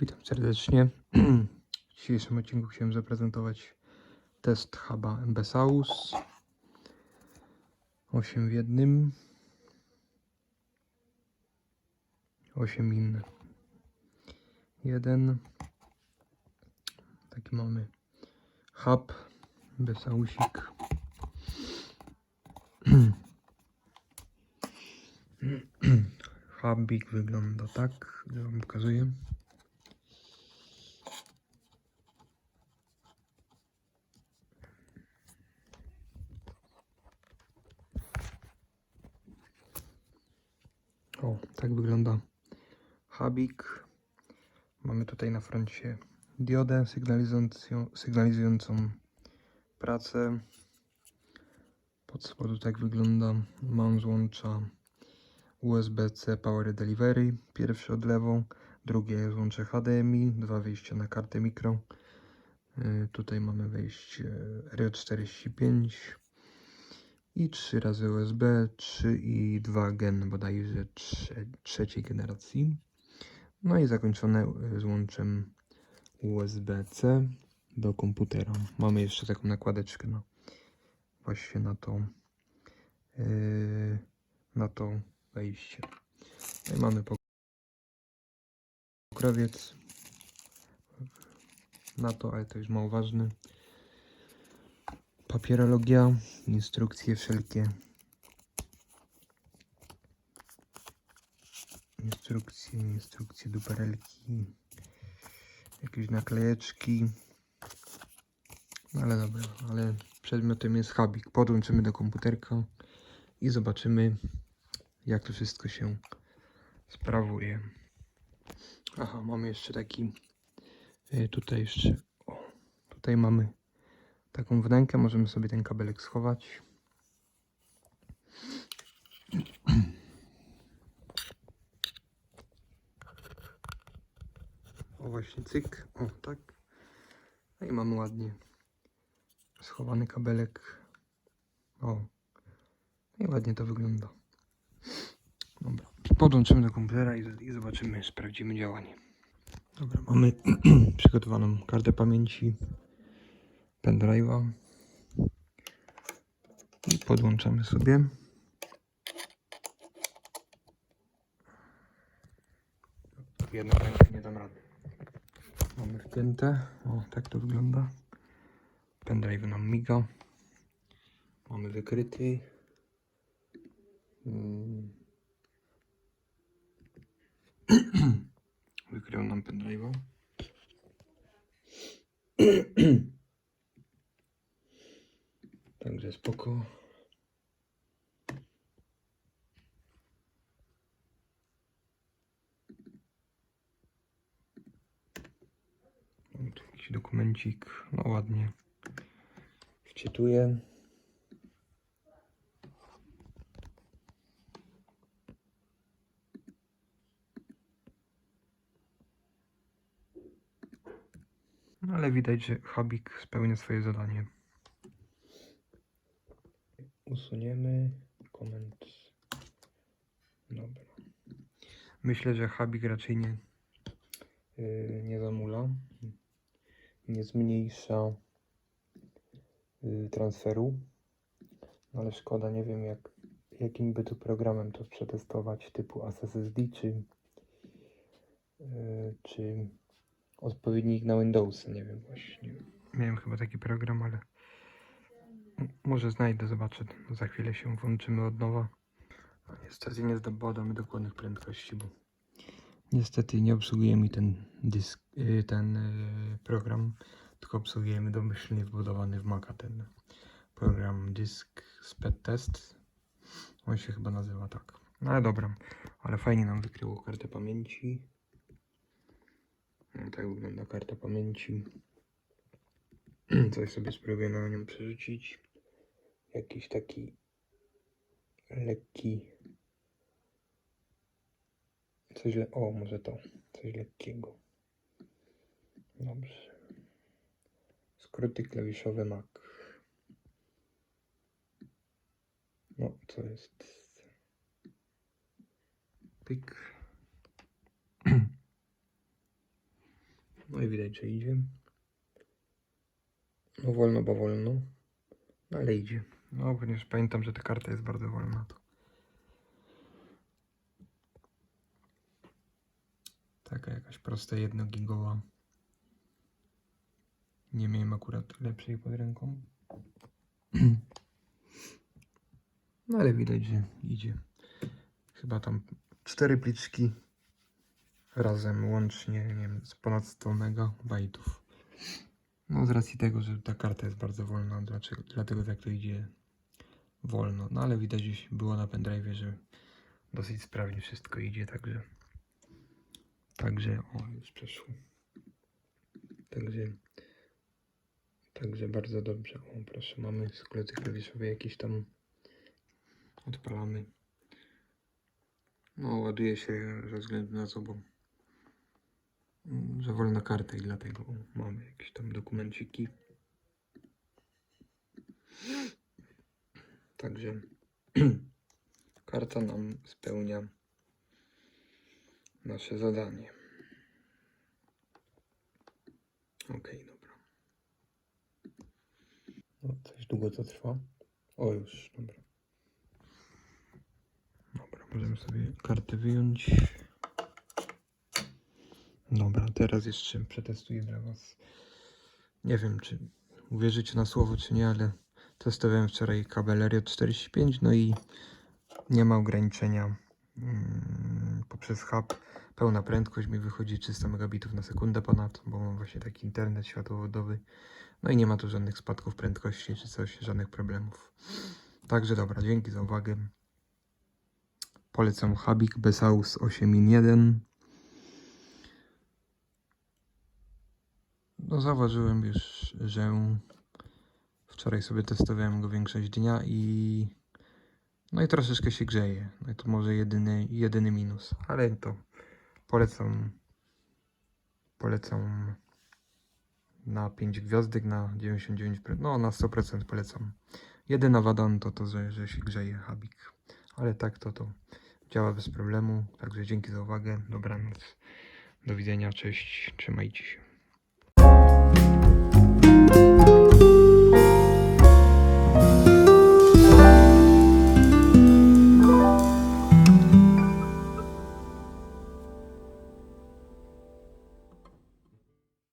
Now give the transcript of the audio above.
Witam serdecznie. W dzisiejszym odcinku chciałem zaprezentować test huba Embesaus 8 w jednym. 8 in. 1 taki mamy hub Besausik Hubik wygląda tak, ja wam pokazuję. O, tak wygląda hubik. Mamy tutaj na froncie diodę sygnalizującą, pracę. Pod spodu tak wygląda. Mam złącza USB-C Power Delivery. Pierwsze od lewo, drugie złącze HDMI, dwa wyjścia na kartę mikro. Y, Tutaj mamy wejście R45 i 3 razy USB, 3 i 2 gen bodajże trze trzeciej generacji. No i zakończone y, złączem USB-C do komputera. Mamy jeszcze taką nakładeczkę na właśnie na to yy, na to wejście. No i mamy pokrowiec na to, ale to już mało ważne. Papierologia, instrukcje wszelkie. Instrukcje, instrukcje duperelki, jakieś naklejeczki. No ale dobra, ale przedmiotem jest hubik. Podłączymy do komputerka i zobaczymy, jak to wszystko się sprawuje. Aha, mamy jeszcze taki, y, tutaj jeszcze, o, tutaj mamy taką wnękę, możemy sobie ten kabelek schować. O właśnie, cyk, o tak. No i mamy ładnie schowany kabelek. O, i ładnie to wygląda. Dobra, podłączymy do komputera i, i zobaczymy, sprawdzimy działanie. Dobra, mamy przygotowaną kartę pamięci, pendrive'a i podłączamy sobie. Jedną ręką nie dam rady. Mamy wpięte, o tak to wygląda. Pendrive nam miga. Mamy wykryty. Mm. Wykrył nam pendrive'a. Także spoko. Tu jakiś dokumencik. No ładnie. Wczytuję. No ale widać, że Habik spełnia swoje zadanie. Usuniemy koment. Dobra. Myślę, że Habik raczej nie, yy, nie zamula. Nie zmniejsza yy, transferu. No ale szkoda, nie wiem jak, jakim by tu programem to przetestować, typu SSD czy, yy, czy odpowiednik na Windows, nie wiem właśnie. Miałem chyba taki program, ale może znajdę, zobaczę. Za chwilę się włączymy od nowa. Niestety nie zdobędziemy dokładnych prędkości, bo niestety nie obsługuje mi ten dysk, y, ten y, program, tylko obsługujemy domyślnie wbudowany w Maca ten program Disk Speed Test. On się chyba nazywa tak. No ale dobra, ale fajnie nam wykryło kartę pamięci. No, tak wygląda karta pamięci. Coś sobie spróbuję na nią przerzucić. Jakiś taki lekki. Coś le... O, może to. Coś lekkiego. Dobrze. Skróty klawiszowe Mac. No, co jest? Pyk. No i widać, że idzie. No wolno, bo wolno. No ale idzie. No ponieważ pamiętam, że ta karta jest bardzo wolna. Taka jakaś prosta jednogigowa. Nie miałem akurat lepszej pod ręką. No ale widać, że idzie. Chyba tam cztery pliczki razem łącznie, nie wiem, z ponad 100 mega bajtów. No z racji tego, że ta karta jest bardzo wolna, dlaczego, dlatego tak to idzie wolno. No ale widać już było na pendrive, że dosyć sprawnie wszystko idzie, także także o już przeszło. Także także bardzo dobrze. O proszę, mamy sklety klawiszowe jakieś tam odpalamy. No ładuje się ze względu na co, bo że wolna karta i dlatego mamy jakieś tam dokumenciki. Także karta nam spełnia nasze zadanie. Okej, dobra. No, coś długo to trwa. O, już, dobra. Dobra, możemy sobie kartę wyjąć. Dobra, teraz jeszcze przetestuję dla Was. Nie wiem, czy uwierzycie na słowo, czy nie, ale testowałem wczoraj kabel RJ 45, no i nie ma ograniczenia mm, poprzez hub. Pełna prędkość mi wychodzi 300 megabitów na sekundę ponad, bo mam właśnie taki internet światłowodowy. No i nie ma tu żadnych spadków prędkości czy coś, żadnych problemów. Także dobra, dzięki za uwagę. Polecam Habik Besaus 8.1. No zauważyłem już, że wczoraj sobie testowałem go większość dnia i no i troszeczkę się grzeje. No i to może jedyny, jedyny minus, ale to polecam polecam na 5 gwiazdek, na 99%, no na 100% polecam. Jedyna wada to to, że, że się grzeje Habik, ale tak to to działa bez problemu. Także dzięki za uwagę, dobranoc, do widzenia, cześć, trzymajcie się.